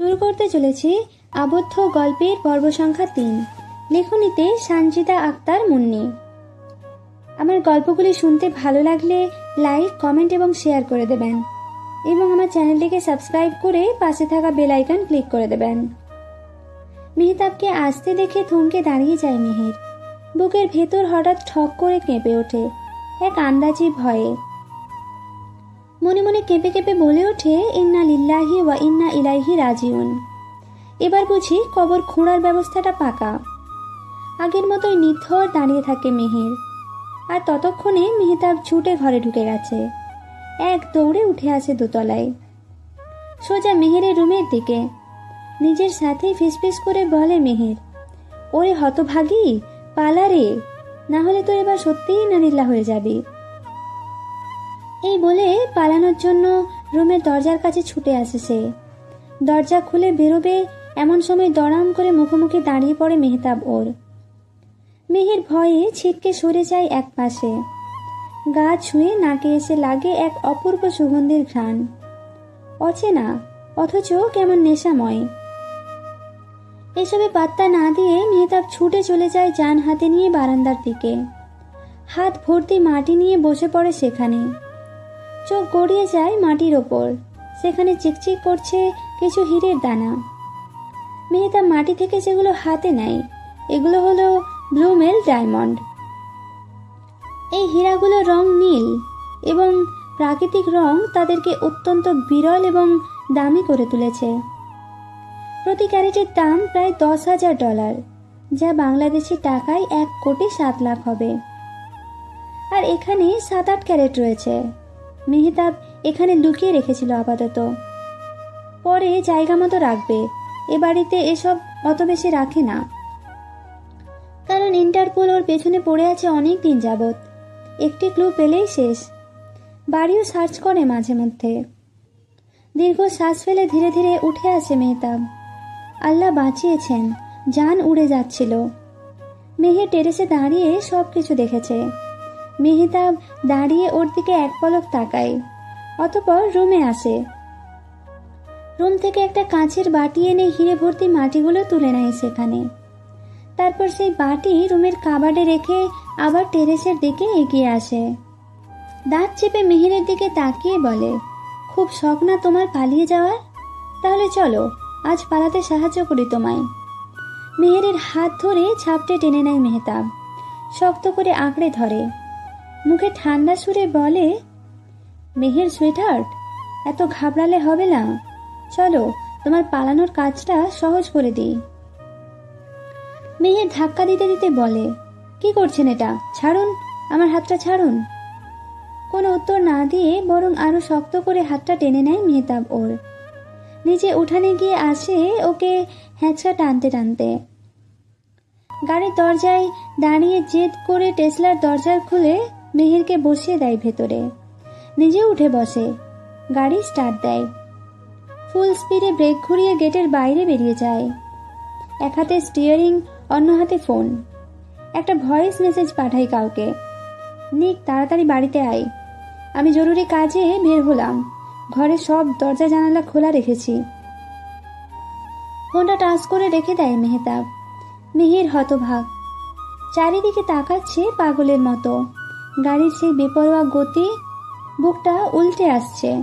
শুরু করতে চলেছি আবদ্ধ গল্পের পর্ব সংখ্যা তিন। লেখনীতে সানজিদা আক্তার মুন্নি। আমার গল্পগুলি শুনতে ভালো লাগলে লাইক, কমেন্ট এবং শেয়ার করে দেবেন এবং আমার চ্যানেলটিকে সাবস্ক্রাইব করে পাশে থাকা বেল আইকন ক্লিক করে দেবেন। মেহতাবকে আসতে দেখে থমকে দাঁড়িয়ে যায় মেহের। বুকের ভেতর হঠাৎ ঠক করে কেঁপে ওঠে। এক আন্দাজি ভয়ে মনে মনে কেঁপে কেঁপে বলে ওঠে, ইন্না লিল্লাহি ওয়া ইন্না ইলাইহি রাজিউন। এবার বুঝি কবর খোঁড়ার ব্যবস্থাটা পাকা। আগের মতোই নিথর দাঁড়িয়ে থাকে মেহের। আর ততক্ষণে মেহতাব ছুটে ঘরে ঢুকে গেছে। এক দৌড়ে উঠে আসে দোতলায়। সোজা মেহেরের রুমের দিকে। নিজের সাথে ফিসফিস করে বলে মেহের, ওরে হতভাগী, পালা রে। না হলে তো এবার সত্যিই নারিল্লা হয়ে যাবি। এই বলে পালানোর জন্য রুমের দরজার কাছে ছুটে আসে সে। দরজা খুলে বেরোবে এমন সময় দড়াম করে মুখোমুখি দাঁড়িয়ে পড়ে মেহতাব ওর। মেহের ভয়ে ছিটকে সরে যায় এক পাশে। গা ছুঁয়ে নাকে এসে লাগে এক অপূর্ব সুগন্ধির ঘ্রাণ। অচেনা, অথচ কেমন নেশাময়। এসবে পাত্তা না দিয়ে মেহতাব ছুটে চলে যায় যান হাতে নিয়ে বারান্দার দিকে। হাত ভর্তি মাটি নিয়ে বসে পড়ে সেখানে। চোখ গড়িয়ে যায় মাটির ওপর। সেখানে চিকচিক করছে কিছু হীরের দানা। মেহতাব মাটি থেকে যেগুলো হাতে নেয়, এগুলো হলো ব্লুমেল ডায়মন্ড। এই হীরাগুলোর রং নীল এবং প্রাকৃতিক রং তাদেরকে অত্যন্ত বিরল এবং দামি করে তুলেছে। প্রতি ক্যারেটের দাম প্রায় দশ হাজার ডলার, যা বাংলাদেশি টাকায় এক কোটি সাত লাখ হবে। আর এখানে সাত আট ক্যারেট রয়েছে। মেহতাব এখানে লুকিয়ে রেখেছিল আপাতত। পরে জায়গা মতো রাখবে, এ বাড়িতে এসব অত বেশি রাখে না। কারণ ইন্টারপোল ওর পেছনে পড়ে আছে অনেক দিন যাবৎ। একটি ক্লু পেলেই শেষ। বাড়িও সার্চ করে মাঝে মধ্যে। দীর্ঘ শ্বাস ফেলে ধীরে ধীরে উঠে আসে মেহতাব। আল্লাহ বাঁচিয়েছেন, যান উড়ে যাচ্ছিল। মেহে টেরেসে দাঁড়িয়ে সব কিছু দেখেছে। মেহতাব দাঁড়িয়ে ওর দিকে এক পলক তাকায়, অতপর রুমে আসে। রুম থেকে একটা কাঁচের বাটি এনে হিরে ভর্তি মাটিগুলো তুলে নেয় সেখানে। তারপর সেই বাটি রুমের কাবাডে রেখে আবার টেরেসের দিকে এগিয়ে আসে। দাঁত চেপে মেহেরের দিকে তাকিয়ে বলে, খুব শখ না তোমার পালিয়ে যাওয়ার? তাহলে চলো, আজ পালাতে সাহায্য করি তোমায়। মেহেরের হাত ধরে ঝাপটে টেনে নেয় মেহতাব, শক্ত করে আঁকড়ে ধরে। মুখে ঠান্ডা সুরে বলে, মেহের সুইটহার্ট এত ঘাবড়ালে হবে না। চলো, তোমার পালানোর কাজটা সহজ করে দিই। মেহের ধাক্কা দিতে দিতে বলে, কি করছেন এটা? ছাড়ুন, আমার হাতটা ছাড়ুন। কোনো উত্তর না দিয়ে বরং আরও শক্ত করে হাতটা টেনে নেয় মেহতাব ওর। নিচে উঠানে গিয়ে আসে ওকে হ্যাঁচকা টানতে টানতে। গাড়ির দরজায় দাঁড়িয়ে জেদ করে টেসলার দরজা খুলে মেহেরকে বসিয়ে দেয় ভেতরে। নিজে উঠে বসে। গাড়ি স্টার্ট দেয়। ফুল স্পিডে ব্রেক ঘুরিয়ে গেটের বাইরে বেরিয়ে যায়। এক হাতে স্টিয়ারিং অন্য হাতে ফোন একটা ভয়েস মেসেজ পাঠাই কাউকে। নিক, তাড়াতাড়ি বাড়িতে আয়। আমি জরুরি কাজে বের হলাম। ঘরে সব দরজা জানালা খোলা রেখেছি। ফোনটা টাচ করে রেখে দেয় মেহতাব। মিহির হতভাগ। চারিদিকে তাকাচ্ছে পাগলের মতো। গাড়ির সেই বেপরোয়া গতি বুকটা উল্টে আসছে।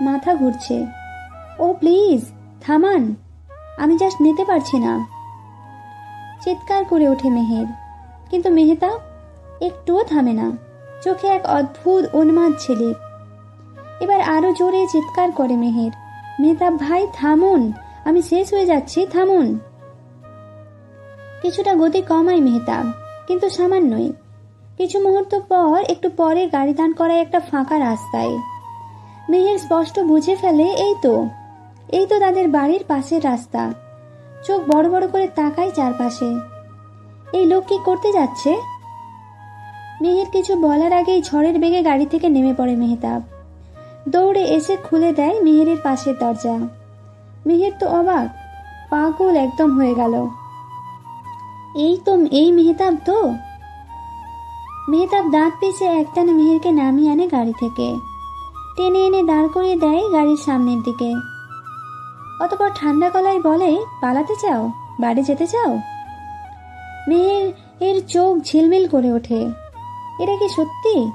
মাথা ঘুরছে। ও, প্লিজ, থামান। আমি জাস্ট নিতে পারছি না। চিৎকার করে ওঠে মেহের। কিন্তু মেহতাব একটুও থামে না। চোখে এক অদ্ভুত উন্মাদ ছেলে। এবার আরও জোরে চিৎকার করে মেহের। মেহতাব ভাই, থামুন। আমি শেষ হয়ে যাচ্ছি, থামুন। কিছুটা গতি কমায় মেহতাব, কিন্তু সামান্যই। কিছু মুহূর্ত পর, একটু পরে গাড়ি দান করায় একটা ফাঁকা রাস্তায়। মেহের স্পষ্ট বুঝে ফেলে, এই তো এই তো তাদের বাড়ির পাশের রাস্তা। চোখ বড় বড় করে তাকায় চারপাশে। এই লোক কি করতে যাচ্ছে? মেহের কিছু বলার আগেই ঝড়ের বেগে গাড়ি থেকে নেমে পড়ে মেহতাব। দৌড়ে এসে খুলে দেয় মেহেরের পাশের দরজা। মেহের তো অবাক, পাগল একদম হয়ে গেল। এই তো, এই মেহতাব তো? মেহতাব দাঁত পিছে একটানা মেহেরকে নামিয়ে আনে গাড়ি থেকে। টেনে এনে দাঁড় করিয়ে দেয় গাড়ির সামনের দিকে। অতপর ঠান্ডা গলায় বলে, পালাতে চাও? বাড়ি যেতে চাও? মেহের এর চোখ ঝিলমিল করে ওঠে। এটা কি সত্যি?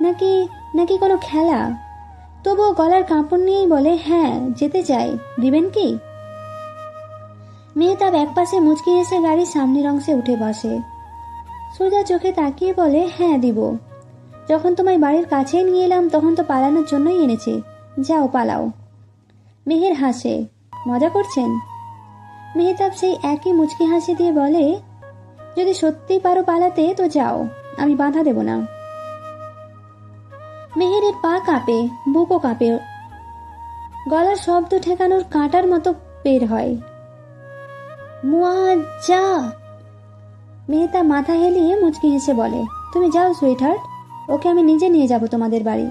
নাকি নাকি কোনো খেলা? তবুও গলার কাপড় নিয়েই বলে হ্যাঁ যেতে চাই। দিবেন কি? মেহতাব একপাশে মুচকি এসে গাড়ির সামনের অংশে উঠে বসে। সোজা চোখে তাকিয়ে বলে হ্যাঁ দিব। যখন তোমায় বাড়ির কাছেই নিয়ে এলাম, তখন তো পালানোর জন্যই এনেছি। যাও, পালাও। মেহের হাসে। মজা করছেন? মেহতাব সেই একই মুচকি হাসি দিয়ে বলে, যদি সত্যি পারো পালাতে, তো যাও। আমি বাধা দেব না। মেহেরের পা কাঁপে, বুকও কাঁপে। গলার শব্দ ঠেকানোর কাঁটার মতো বের হয়। মুয়াজ্জা মেয়েটা মাথা হেলিয়ে মুচকি হেসে বলে, তুমি যাও সুইটহার্ট ওকে আমি নিজে নিয়ে যাব তোমাদের বাড়ি।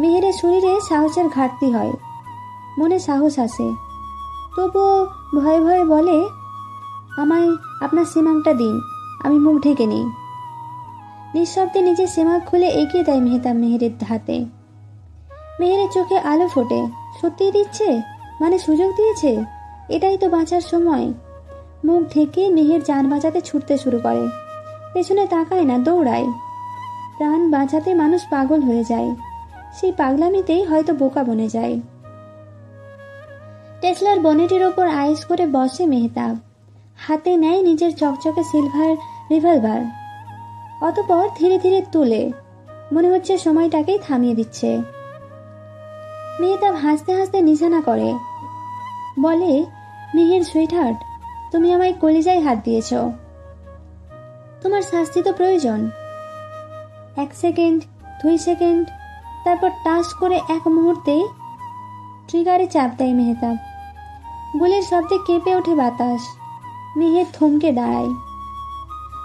মেহেরের শরীরে সাহসের ঘাটতি হয়, মনে সাহস আসে। তবুও ভয়ে ভয়ে বলে, আমায় আপনার সিমাংটা দিন, আমি মুখ ঢেকে নিই। নিঃশব্দে নিজের সেমাক খুলে এগিয়ে দেয় মেহতাব মেহেরের হাতে। মেহেরের চোখে আলো ফোটে, সত্যিই দিচ্ছে? মানে সুযোগ দিয়েছে? এটাই তো বাঁচার সময়। মুখ ঢেকে মেহের যান বাঁচাতে ছুটতে শুরু করে। পেছনে তাকায় না, দৌড়ায়। প্রাণ বাঁচাতে মানুষ পাগল হয়ে যায়। সেই পাগলামিতেই হয়তো বোকা বনে যায়। টেসলার বনেটের ওপর আইস করে বসে মেহতাব। হাতে নেয় নিজের চকচকে সিলভার রিভলভার। অতপর ধীরে ধীরে তুলে। মনে হচ্ছে সময়টাকেই থামিয়ে দিচ্ছে। মেহতাব হাসতে হাসতে নিশানা করে। বলে, মেহের সুইটহার্ট তুমি আমায় কলিজায় হাত দিয়েছ। তোমার শাস্তি তো প্রয়োজন। এক সেকেন্ড, দুই সেকেন্ড, তারপর টাচ করে এক মুহূর্তেই ট্রিগারে চাপ দেয় মেহতাব। গুলির শব্দে কেঁপে ওঠে বাতাস। মেহের থমকে দাঁড়ায়।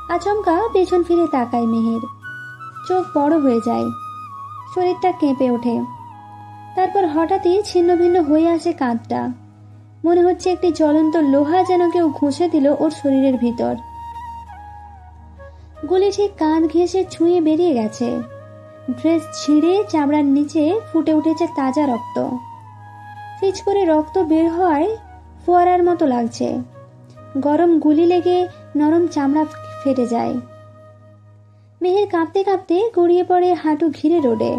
আচমকা পেছন ফিরে তাকায় মেহের। চোখ বড় হয়ে যায়। শরীরটা কেঁপে ওঠে। তারপর হঠাৎই ছিন্ন ভিন্ন হয়ে আসে কাঁধটা। মনে হচ্ছে একটি জ্বলন্ত লোহা যেন কেউ ঘষে দিল ওর শরীরের ভিতর। গুলি ঠিক কাঁধ ঘেঁষে ছুঁয়ে বেরিয়ে গেছে। ড্রেস ছিঁড়ে চামড়ার নিচে ফুটে উঠেছে তাজা রক্ত। ফিচ করে রক্ত বের হওয়ায় ফোয়ারার মতো লাগছে। গরম গুলি লেগে নরম চামড়া ফেটে যায়। মেহের কাঁপতে কাঁপতে গড়িয়ে পড়ে হাঁটু ঘিরে রোডে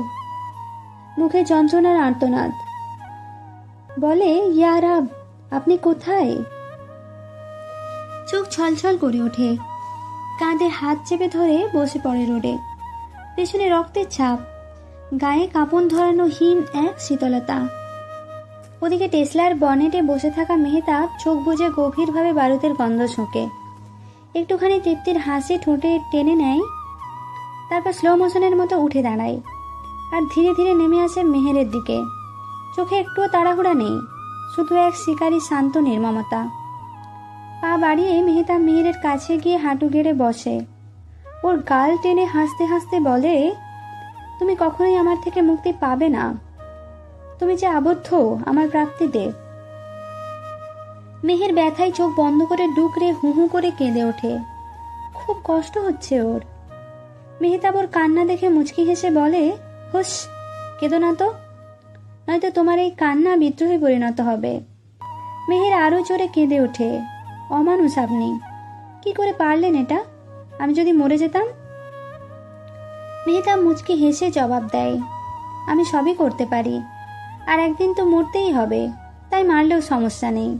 মুখে যন্ত্রণার আর্তনাদ। বলে, ইয়ারাব আপনি কোথায়? চোখ ছলছল করে ওঠে। কাঁধে হাত চেপে ধরে বসে পড়ে রোডে। পেছনে রক্তের ছাপ। গায়ে কাপড় ধরানো হিম এক শীতলতা। ওদিকে টেসলার বনেটে বসে থাকা মেহতাব চোখ বুজে গভীরভাবে বারুদের গন্ধ ছোঁকে একটুখানি তৃপ্তির হাসি ঠোঁটে টেনে নেয়। তারপর স্লো মোশনের মতো উঠে দাঁড়ায়। আর ধীরে ধীরে নেমে আসে মেহেরের দিকে। চোখে একটুও তাড়াহুড়া নেই। শুধু এক শিকারী শান্ত নির্মমতা। পা বাড়িয়ে মেহতাব মেহেরের কাছে গিয়ে হাঁটু গেড়ে বসে। ওর গাল টেনে হাসতে হাসতে বলে, তুমি কখনোই আমার থেকে মুক্তি পাবে না। তুমি যে আবদ্ধ, আমার প্রাপ্তিতে মেহের ব্যথায় চোখ বন্ধ করে ডুকরে হু হু করে কেঁদে ওঠে। খুব কষ্ট হচ্ছে ওর। মেহতাব ওর কান্না দেখে মুচকি হেসে বলে হুস কেঁদো না তো। নয়তো তোমার এই কান্না বিদ্রোহে পরিণত হবে। মেহের আরও জোরে কেঁদে ওঠে। অমানুষ আপনি, কি করে পারলেন এটা? আমি যদি মরে যেতাম? মেহতাব মুচকি হেসে জবাব দেয়, আমি সবই করতে পারি, আর একদিন তো মরতেই হবে, তাই মারলেও সমস্যা নেই।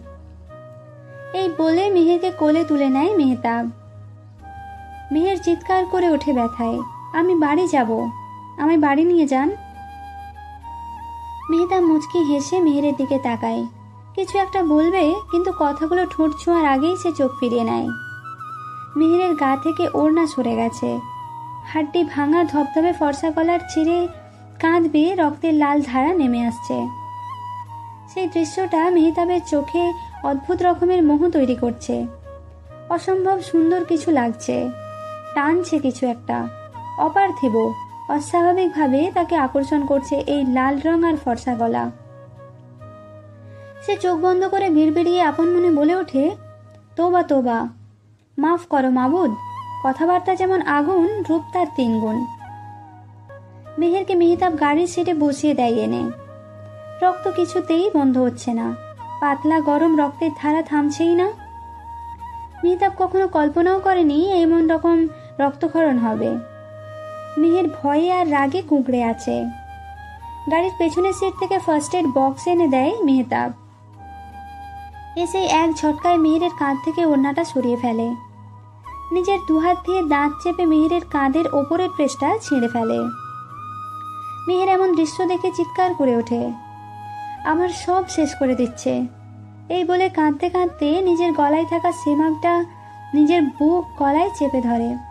এই বলে মেহেরকে কোলে তুলে নেয় মেহতাব। মেহের চিৎকার করে ওঠে ব্যথায়, আমি বাড়ি যাব, আমায় বাড়ি নিয়ে যান। মেহতাব মুচকি হেসে মেহেরের দিকে তাকায়। কিছু একটা বলবে, কিন্তু কথাগুলো ঠোঁট ছোঁয়ার আগেই সে চোখ ফিরিয়ে নেয়। মেহেরের গা থেকে ওড়না সরে গেছে। হাড্ডি ভাঙা ধপধপে ফর্সা গলার ছিঁড়ে কাঁধ বেয়ে রক্তের লাল ধারা নেমে আসছে। সেই দৃশ্যটা মেহতাবের চোখে অদ্ভুত রকমের মোহ তৈরি করছে। অসম্ভব সুন্দর কিছু লাগছে। টানছে কিছু একটা। অপার্থিব। অস্বাভাবিকভাবে তাকে আকর্ষণ করছে এই লাল রং আর ফর্সা গলা। সে চোখ বন্ধ করে বিড়বিড়িয়ে আপন মনে বলে ওঠে, তোবা তোবা, মাফ করো মাবুদ, কথাবার্তা যেমন আগুন, রূপ তার তিন গুণ মেহেরকে মেহতাব গাড়ির সিটে বসিয়ে দেয় এনে। রক্ত কিছুতেই বন্ধ হচ্ছে না। পাতলা গরম রক্তের ধারা থামছেই না। মেহতাব কখনো কল্পনাও করেনি এমন রকম রক্তক্ষরণ হবে। মেহের ভয়ে আর রাগে কুঁকড়ে আছে। গাড়ির পেছনের সিট থেকে ফার্স্ট এড বক্স এনে দেয় মেহতাব। এসে এক ঝটকায় মেহেরের কাঁধ থেকে ওড়নাটা সরিয়ে ফেলে। নিজের দুহাত দিয়ে দাঁত চেপে মেহেরের কাঁধের ওপরের প্রেসটা ছিঁড়ে ফেলে। মেহের এমন দৃশ্য দেখে চিৎকার করে ওঠে। আমার সব শেষ করে দিচ্ছে। এই বলে কাঁদতে কাঁদতে নিজের গলায় থাকা সেমাকটা নিজের বুক গলায় চেপে ধরে।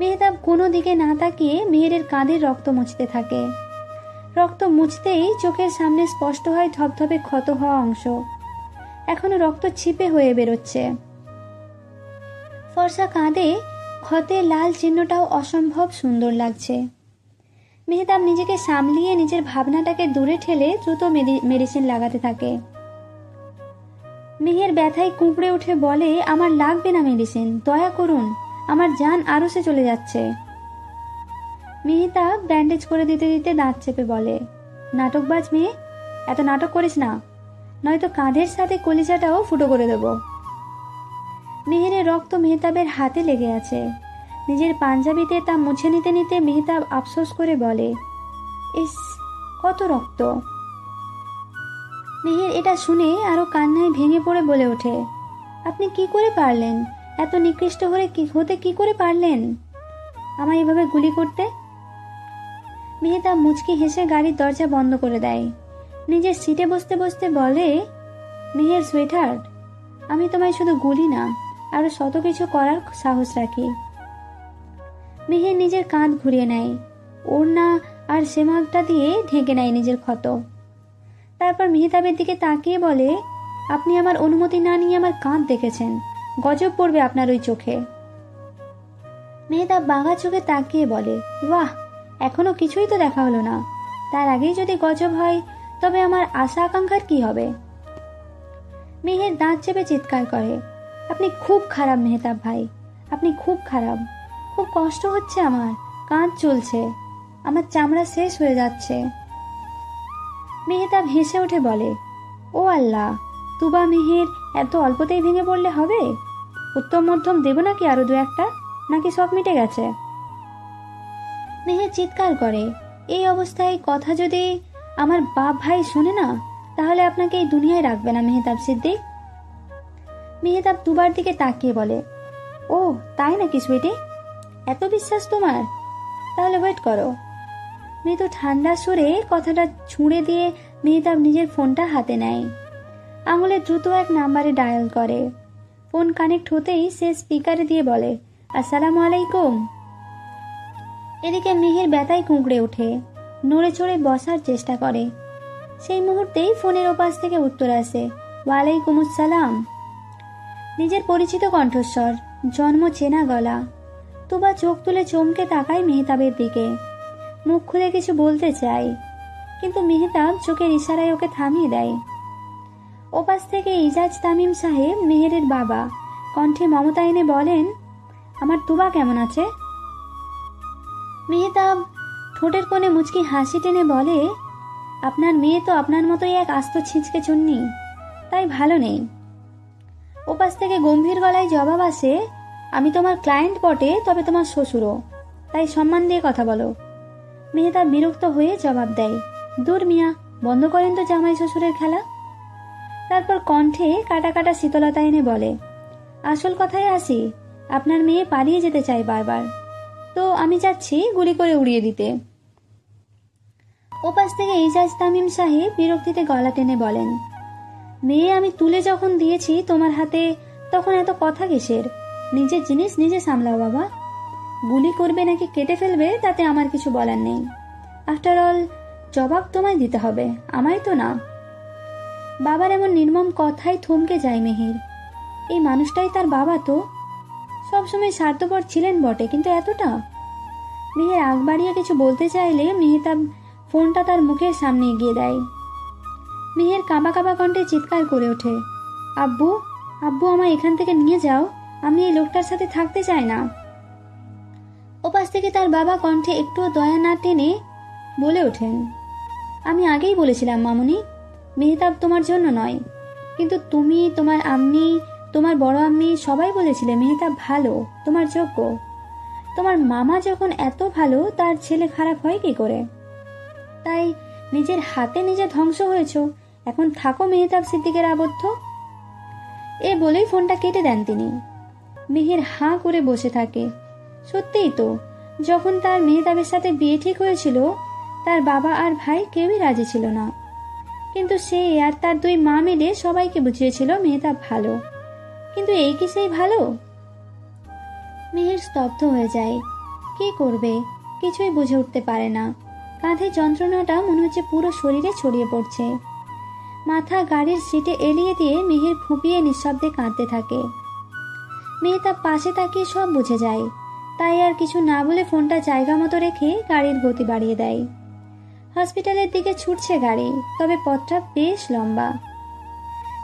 মেহতাব কোনো দিকে না তাকিয়ে মেহেরের কাঁধের রক্ত মুছতে থাকে। রক্ত মুছতেই চোখের সামনে স্পষ্ট হয় ধপধপে ক্ষত হওয়া অংশ। এখনও রক্ত ছিপে হয়ে বেরোচ্ছে। ফর্সা কাঁধে ক্ষতের লাল চিহ্নটাও অসম্ভব সুন্দর লাগছে। মেহতাব নিজেকে সামলিয়ে নিজের ভাবনাটাকে দূরে ঠেলে দ্রুত মেডিসিন লাগাতে থাকে। মেহের ব্যথায় কুঁকড়ে উঠে বলে, আমার লাগবে না মেডিসিন, দয়া করুন। আমার জান আরও সে চলে যাচ্ছে। মেহতাব ব্যান্ডেজ করে দিতে দিতে দাঁত চেপে বলে, নাটকবাজ মেয়ে, এত নাটক করিস না। নয়তো কাঁধের সাথে কলিজাটাও ফুটো করে দেব। মেহেরের রক্ত মেহতাবের হাতে লেগে আছে। নিজের পাঞ্জাবিতে তা মুছে নিতে নিতে মেহতাব আফসোস করে বলে, ইস, কত রক্ত! মেহের এটা শুনে আরও কান্নায় ভেঙে পড়ে বলে ওঠে, আপনি কি করে পারলেন? এত নিকৃষ্ট হয়ে কি, হতে কি করে পারলেন? আমায় এভাবে গুলি করতে? মেহতাব মুচকি হেসে গাড়ির দরজা বন্ধ করে দেয়। নিজের সিটে বসতে বসতে বলে, মেহের সোয়েটার আমি তোমায় শুধু গুলি না, আরও শত কিছু করার সাহস রাখি। মেহের নিজের কাঁধ ঘুরিয়ে নেয়। ওড়না আর সেমাকটা দিয়ে ঢেকে নেয় নিজের ক্ষত। তারপর মেহতাবের দিকে তাকিয়ে বলে, আপনি আমার অনুমতি না নিয়ে আমার কাঁধ দেখেছেন। গজব পড়বে আপনার ওই চোখে। মেহতাব বাঘা চোখে তাকিয়ে বলে, বাহ, এখনও কিছুই তো দেখা হলো না। তার আগেই যদি গজব হয়, তবে আমার আশা আকাঙ্ক্ষার কি হবে? মেহের দাঁত চেপে চিৎকার করে, আপনি খুব খারাপ মেহতাব ভাই, আপনি খুব খারাপ। খুব কষ্ট হচ্ছে আমার, কাঁধ চলছে। আমার চামড়া শেষ হয়ে যাচ্ছে। মেহতাব হেসে উঠে বলে, ও আল্লাহ, তুবা মেহের এত অল্পতেই ভেঙে পড়লে হবে? উত্তম মধ্যম দেব নাকি আরও দু একটা? নাকি সব মিটে গেছে? মেহের চিৎকার করে, এই অবস্থায় কথা যদি আমার বাপ ভাই শোনে না, তাহলে আপনাকে এই দুনিয়ায় রাখবে না, মেহতাব সিদ্দিক। মেহতাব দুবার দিকে তাকিয়ে বলে, ও, তাই নাকি সুইটি? এত বিশ্বাস তোমার? তাহলে ওয়েট করো। মৃদু ঠান্ডা সুরে কথাটা ছুঁড়ে দিয়ে মেহতাব নিজের ফোনটা হাতে নেয়। আঙুলে দ্রুত এক নাম্বারে ডায়াল করে। ফোন কানেক্ট হতেই সে স্পিকারে দিয়ে বলে, আসসালামু আলাইকুম। এদিকে মেহের ব্যথায় কুঁকড়ে ওঠে, নড়ে চড়ে বসার চেষ্টা করে। সেই মুহূর্তেই ফোনের ওপাশ থেকে উত্তর আসে, ওয়ালাইকুম আসসালাম। নিজের পরিচিত কণ্ঠস্বর, জন্ম চেনা গলা। তুবা চোখ তুলে চমকে তাকায় মেহতাবের দিকে। মুখ খুলে কিছু বলতে চায়, কিন্তু মেহতাব চোখের ইশারায় ওকে থামিয়ে দেয়। ওপাশ থেকে ইজাজ তামিম সাহেব মেহেরের বাবা। কণ্ঠে মমতা এনে বলেন, আমার তুবা কেমন আছে? মেহতাব ঠোঁটের কোণে মুচকি হাসি টেনে বলে, আপনার মেয়ে তো আপনার মতোই এক আস্ত ছিঁচকে চুন্নি, তাই ভালো নেই। ওপাশ থেকে গম্ভীর গলায় জবাব আসে, আমি তোমার ক্লায়েন্ট বটে, তবে তোমার শ্বশুরও, তাই সম্মান দিয়ে কথা বলো। মেহতাব বিরক্ত হয়ে জবাব দেয়, দূর মিয়া, বন্ধ করেন তো জামাই শ্বশুরের খেলা? তারপর কণ্ঠে কাটা কাটা শীতলতা এনে বলে, আসল কথায় আসি, আপনার মেয়ে পালিয়ে যেতে চায় বারবার। তো আমি যাচ্ছি গুলি করে উড়িয়ে দিতে। ওপাশ থেকে ইজাজ তামিম সাহেব বিরক্তিতে গলা টেনে বলেন, মেয়ে আমি তুলে যখন দিয়েছি তোমার হাতে, তখন এত কথা কিসের? নিজের জিনিস নিজে সামলাও বাবা। গুলি করবে নাকি কেটে ফেলবে তাতে আমার কিছু বলার নেই। আফটার অল জবাব তোমায় দিতে হবে, আমায় তো না। বাবার এমন নির্মম কথাই থমকে যায় মেহের। এই মানুষটাই তার বাবা তো। সবসময় স্বার্থপর ছিলেন বটে, কিন্তু এতটা? মেহের আগ বাড়িয়ে কিছু বলতে চাইলে মেহতাব ফোনটা তার মুখের সামনে এগিয়ে দেয়। মেহের কাবা কাবা কণ্ঠে চিৎকার করে ওঠে, আব্বু আব্বু আমায় এখান থেকে নিয়ে যাও, আমি এই লোকটার সাথে থাকতে চাই না। ওপাশ থেকে তার বাবা কণ্ঠে একটুও দয়া না টেনে বলে ওঠেন, আমি আগেই বলেছিলাম, মামুনি মেহতাব তোমার জন্য নয়। কিন্তু তুমি তোমার আম্মি, তোমার বড় আম্মি সবাই বলেছিলে মেহতাব ভালো, তোমার যোগ্য। তোমার মামা যখন এত ভালো, তার ছেলে খারাপ হয় কি করে? তাই নিজের হাতে নিজে ধ্বংস হয়েছ। এখন থাকো মেহতাব সিদ্দিকের আবদ্ধ। এ বলেই ফোনটা কেটে দেন তিনি। মেহের হাঁ করে বসে থাকে। সত্যিই তো, যখন তার মেহতাবের সাথে বিয়ে ঠিক হয়েছিল, তার বাবা আর ভাই কেউই রাজি ছিল না। কিন্তু সে আর তার দুই মা মিলে সবাইকে বুঝিয়েছিল মেহতাব ভালো। কিন্তু এই কি সেই ভালো? মেহের স্তব্ধ হয়ে যায়। কি করবে? কিছুই বুঝে উঠতে পারে না। কাঁধে যন্ত্রণাটা মনে হচ্ছে পুরো শরীরে ছড়িয়ে পড়ছে। মাথা গাড়ির সিটে এলিয়ে দিয়ে মেহের ফুপিয়ে নিঃশব্দে কাঁদতে থাকে। মেয়ে তার পাশে তাকিয়ে সব বুঝে যায়। তাই আর কিছু না বলে ফোনটা জায়গা মতো রেখে গাড়ির গতি বাড়িয়ে দেয়। হসপিটালের দিকে ছুটছে গাড়ি, তবে পথটা বেশ লম্বা।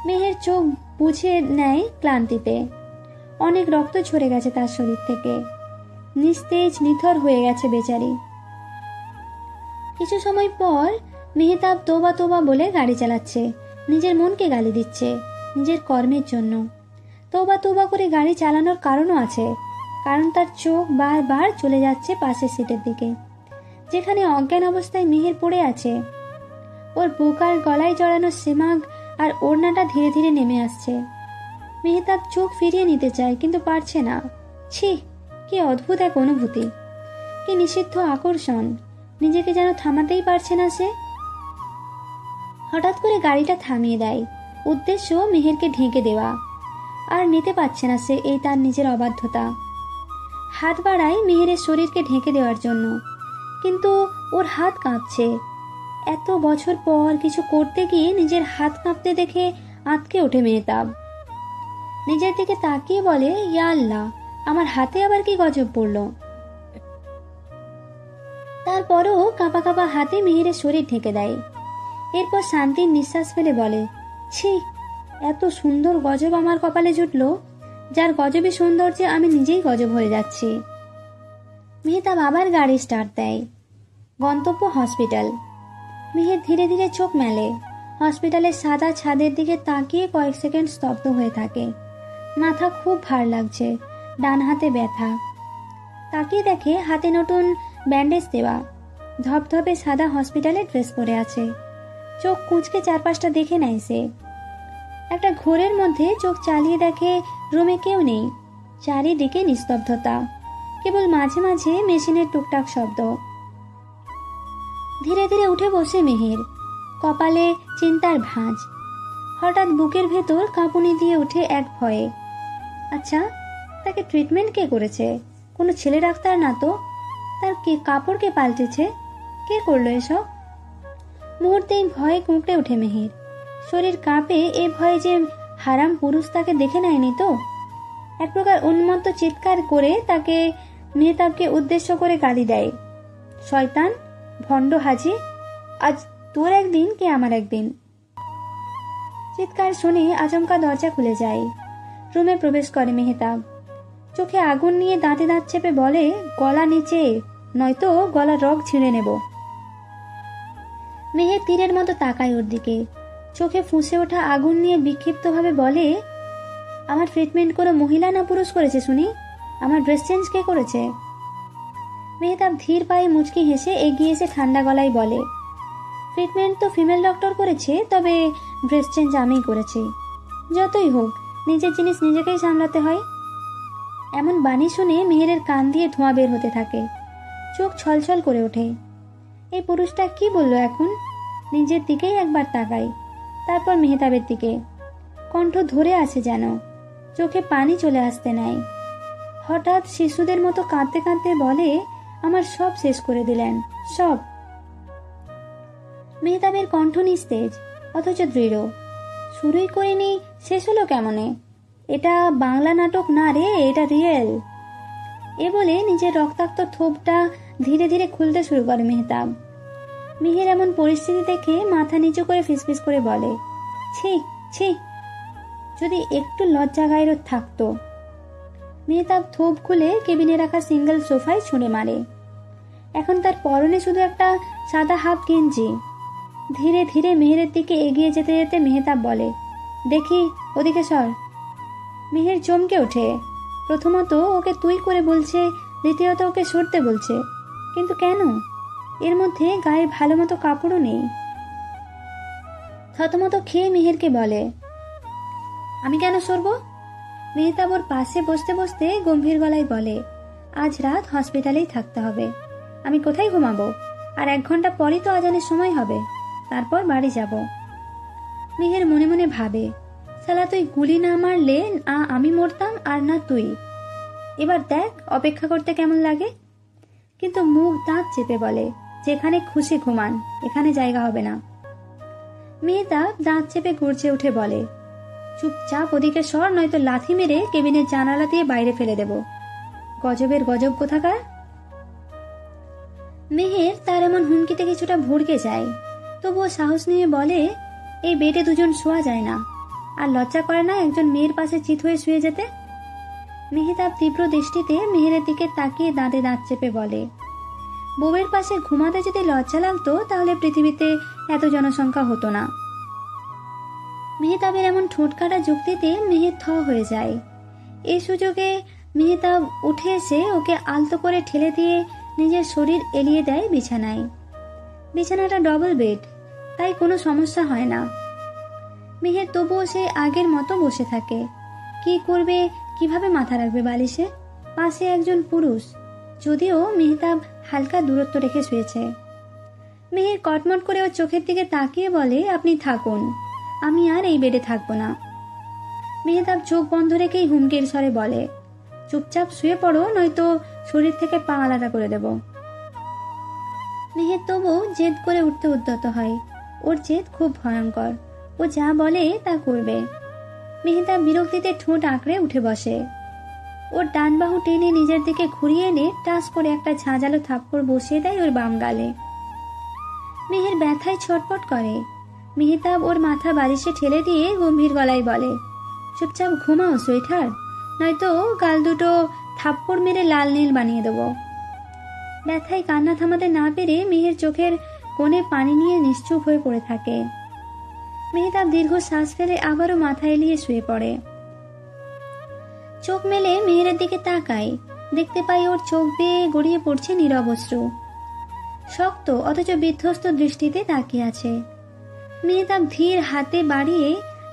মেহের চোখ বুঝে নেয় ক্লান্তিতে। অনেক রক্ত ঝরে গেছে তার শরীর থেকে। নিস্তেজ, নিথর হয়ে গেছে বেচারি। কিছু সময় পর মেহতাব তোবা তোবা বলে গাড়ি চালাচ্ছে। নিজের মনকে গালি দিচ্ছে, নিজের কর্মের জন্য। তোবা তোবা করে গাড়ি চালানোর কারণও আছে, কারণ তার চোখ বারবার চলে যাচ্ছে পাশের সিটের দিকে। যেখানে অজ্ঞান অবস্থায় মেহের পড়ে আছে। ওর বুকার গলায় জড়ানো সেমাগ আর ওড়নাটা ধীরে ধীরে নেমে আসছে। মেহতাব চোখ ফিরিয়ে নিতে চায়, কিন্তু পারছে না। ছি, কি অদ্ভুত এক অনুভূতি। কি নিষিদ্ধ আকর্ষণ। নিজেকে যেন থামাতেই পারছে না সে। হঠাৎ করে গাড়িটা থামিয়ে দেয়। উদ্দেশ্য মেহেরকে ঢেকে দেওয়া। আর নিতে পারছে না সে এই তার নিজের অবাধ্যতা। হাত বাড়ায় মেহেরের শরীরকে ঢেকে দেওয়ার জন্য। কিন্তু ওর হাত কাঁপছে। এত বছর পর কিছু করতে গিয়ে নিজের হাত কাঁপতে দেখে আঁতকে ওঠে মেহতাব। নিজের দিকে তাকিয়ে বলে, ইয়া আল্লাহ, আমার হাতে আবার কি গজব পড়ল? তারপরও কাঁপা কাঁপা হাতে মেহেরের শরীর ঢেকে দেয়। এরপর শান্তির নিঃশ্বাস ফেলে বলে, ছি, এত সুন্দর গজব আমার কপালে জুটল, যার গজবে সৌন্দর্যে আমি নিজেই গজব হয়ে যাচ্ছি। মেহতাব আবার গাড়ি স্টার্ট দেয়। গন্তব্য হসপিটাল। মেহের ধীরে ধীরে চোখ মেলে। হসপিটালের সাদা ছাদের দিকে তাকিয়ে কয়েক সেকেন্ড স্তব্ধ হয়ে থাকে। মাথা খুব ভার লাগছে, ডান হাতে ব্যথা। তাকিয়ে দেখে হাতে নতুন ব্যান্ডেজ দেওয়া। ধপধপে সাদা হসপিটালে ড্রেস পরে আছে। চোখ কুঁচকে চারপাশটা দেখে নেয় সে। একটা ঘোরের মধ্যে চোখ চালিয়ে দেখে রুমে কেউ নেই। চারিদিকে নিস্তব্ধতা। কেবল মাঝে মাঝে মেশিনের টুকটাক শব্দ। ধীরে ধীরে উঠে বসে মেহের। কপালে চিন্তার ভাঁজ। হঠাৎ বুকের ভেতর কাঁপুনি দিয়ে উঠে এক ভয়ে। আচ্ছা তাকে ট্রিটমেন্ট কে করেছে? কোনো ছেলে ডাক্তার না তো? তার কে, কাপড় কে পাল্টেছে? কে করল এসব? মুহূর্তেই ভয়ে কুঁকড়ে ওঠে মেহের। শরীর কাঁপে, এ ভয়ে যে হারাম পুরুষ তাকে দেখে নেয়নি তো? এক প্রকার উন্মত্ত চিৎকার করে তাকে, মেহতাবকে উদ্দেশ্য করে গালি দেয়। শয়তান ভণ্ড হাজি, আজ তোর একদিন, কে আমার একদিন? চিৎকার শুনে আচমকা দরজা খুলে যায়। রুমে প্রবেশ করে মেহতাব। চোখে আগুন নিয়ে দাঁতে দাঁত চেপে বলে, গলা নিচে, নয়তো গলার রগ ছিঁড়ে নেব। মেহের তীরের মতো তাকায় ওর দিকে। চোখে ফুঁসে ওঠা আগুন নিয়ে বিক্ষিপ্তভাবে বলে, আমার ট্রিটমেন্ট কোনো মহিলা না পুরুষ করেছে, শুনি? আমার ড্রেস চেঞ্জ কে করেছে? মেহতাব ধীর পায়ে মুচকি হেসে এগিয়ে এসে ঠান্ডা গলায় বলে ট্রিটমেন্ট তো ফিমেল ডক্টর করেছে, তবে ড্রেস চেঞ্জ আমিই করেছি। যতই হোক, নিজের জিনিস নিজেকেই সামলাতে হয়। এমন বাণী শুনে মেহেরের কান দিয়ে ধোঁয়া বের হতে থাকে। চোখ ছলছল করে ওঠে। এই পুরুষটা কি বলল এখন? নিজের দিকেই একবার তাকাই তারপর মেহতাবের দিকে, কণ্ঠ ধরে আছে যেন, চোখে পানি চলে আসতে নাই। হঠাৎ শিশুদের মতো কাঁদতে কাঁদতে বলে আমার সব শেষ করে দিলেন, সব। মেহতাবের কণ্ঠ নিস্তেজ, অথচ দৃঢ়। শুরুই করিনি, শেষ হলো কেমনে? এটা বাংলা নাটক না রে, এটা রিয়েল। এ বলে নিজের রক্তাক্ত থোপটা ধীরে ধীরে খুলতে শুরু করে মেহতাব। মিহির এমন পরিস্থিতি দেখে মাথা নিচু করে ফিসফিস করে বলে, ছি ছি। যদি একটু লজ্জা গায়ের থাকতো। মেহতাব থোপ খুলে কেবিনে রাখা সিঙ্গেল সোফায় ছুঁড়ে মারে। এখন তার পরনে শুধু একটা সাদা হাফ গেঞ্জি। ধীরে ধীরে মেহেরের দিকে এগিয়ে যেতে যেতে মেহতাব বলে, দেখি, ওদিকে সর। মেহের চমকে ওঠে। প্রথমত ওকে তুই করে বলছে, দ্বিতীয়ত ওকে সরতে বলছে। কিন্তু কেন? এর মধ্যে গায়ে ভালো মতো কাপড়ও নেই। থতমত খেয়ে মেহেরকে বলে, আমি কেন সরব? মেহতাব ওর পাশে বসতে বসতে গম্ভীর গলায় বলে, আজ রাত হসপিটালেই থাকতে হবে। আমি কোথায় ঘুমাবো? আর এক ঘণ্টা পরই তো আজানের সময় হবে। তারপর বাড়ি যাব। মেহের মনে মনে ভাবে সালা তুই গুলি না মারলে আ আমি মরতাম আর না তুই। এবার দেখ অপেক্ষা করতে কেমন লাগে। কিন্তু মুখ দাঁত চেপে বলে, যেখানে খুশি ঘুমান, এখানে জায়গা হবে না। মেহতাব দাঁত চেপে গড়ছে উঠে বলে, চুপচাপ ওদিকে সর, নয়তো লাথি মেরে কেবিনের জানালা দিয়ে বাইরে ফেলে দেব। গজবের গজব কোথাকার? মেহের তার এমন হুমকিতে কিছুটা ভড়কে যায়। তবুও সাহস নিয়ে বলে, এই বেডে দুজন শোয়া যায় না। আর লজ্জা করে না একজন মেয়ের পাশে চিত হয়ে শুয়ে যেতে? মেহেতাব তীব্র দৃষ্টিতে মেহেরের দিকে তাকিয়ে দাঁতে দাঁত চেপে বলে, বউয়ের পাশে ঘুমাতে যদি লজ্জা লাগতো, তাহলে পৃথিবীতে এত জনসংখ্যা হতো না। মেহতাবের এমন ঠোঁটকাটা যুক্তিতে মেহের থ হয়ে যায়। এই সুযোগে মেহতাব উঠে এসে ওকে আলতো করে ঠেলে দিয়ে নিজের শরীর এলিয়ে দেয় বিছানায়। বিছানাটা ডবল বেড তাই কোনো সমস্যা হয় না। মেহের তবুও সে আগের মতো বসে থাকে। কি করবে, কীভাবে মাথা রাখবে বালিশে? পাশে একজন পুরুষ, যদিও মেহতাব হালকা দূরত্ব রেখে শুয়েছে। মেহের কটমট করে ওর চোখের দিকে তাকিয়ে বলে, আপনি থাকুন, আমি আর এই বেডে থাকব না। মেহতাব চোখ বন্ধ রেখেই হুমকির স্বরে বলে, চুপচাপ শুয়ে পড়ো, নয়তো শরীর থেকে পা আলাদা করে দেব। মেহের তবু জেদ করে উঠতে উদ্যত হয়। ওর জেদ খুব ভয়ঙ্কর। ও যা বলে তা করবে। মেহতাব বিরক্তিতে ঠোঁট আঁকড়ে উঠে বসে। ওর ডান বাহু টেনে নিজের দিকে ঘুরিয়ে এনে টাস করে একটা ঝাঁঝালো থাপ্পড় বসিয়ে দেয় ওর বাম গালে। মেহের ব্যথায় ছটপট করে। মেহতাব ওর মাথা বালিশে ঠেলে দিয়ে গম্ভীর গলায় বলে, চুপচাপ ঘুমাও সোয়েটার নয়তো গাল দুটো থাপ্পড় মেরে লাল নীল বানিয়ে দেবো। ব্যথায় কান্না থামাতে না পেরে মেহের চোখের কোণে পানি নিয়ে নিশ্চুপ হয়ে পড়ে থাকে। মেহতাব দীর্ঘ শ্বাস ফেলে আবারও মাথা এলিয়ে শুয়ে পড়ে। চোখ মেলে মেহেরের দিকে তাকাই দেখতে পাই ওর চোখ বেয়ে গড়িয়ে পড়ছে নিরবশ্রু শক্ত অথচ বিধ্বস্ত দৃষ্টিতে তাকিয়ে আছে। মেহতাব ধীর হাতে বাড়িয়ে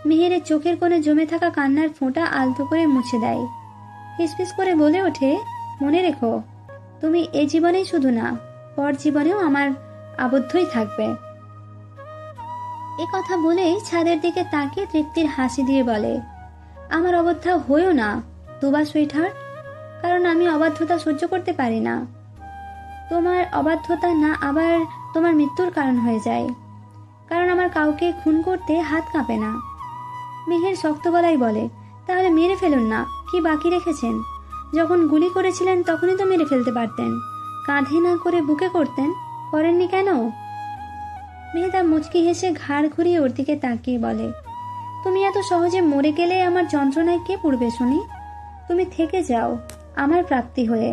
মেহেরের চোখের কোণে জমে থাকা কান্নার ফোঁটা আলতো করে মুছে দেয়। ফিসফিস করে বলে ওঠে, মনে রেখো, তুমি এ জীবনেই শুধু না, পর জীবনেও আমার আবদ্ধই থাকবে। এ কথা বলেই ছাদের দিকে তাকিয়ে তৃপ্তির হাসি দিয়ে বলে, আমার অবদ্ধা হইও না দুবার সুইটহার্ট, কারণ আমি অবাধ্যতা সহ্য করতে পারি না। তোমার অবাধ্যতা না আবার তোমার মৃত্যুর কারণ হয়ে যায়, কারণ আমার কাউকে খুন করতে হাত কাঁপে না। মেহের শক্ত গলায় বলে, তাহলে মেরে ফেলুন না কি বাকি রেখেছেন? যখন গুলি করেছিলেন তখনই তো মেরে ফেলতে পারতেন। কাঁধে না করে বুকে করতেন? করেননি কেন? মেহেদা মুচকি হেসে ঘাড় ঘুরিয়ে ওর দিকে তাকিয়ে বলে, তুমি এত সহজে মরে গেলে আমার যন্ত্রণায় কে পড়বে, শুনি? তুমি থেকে যাও, আমার প্রাপ্তি হয়ে।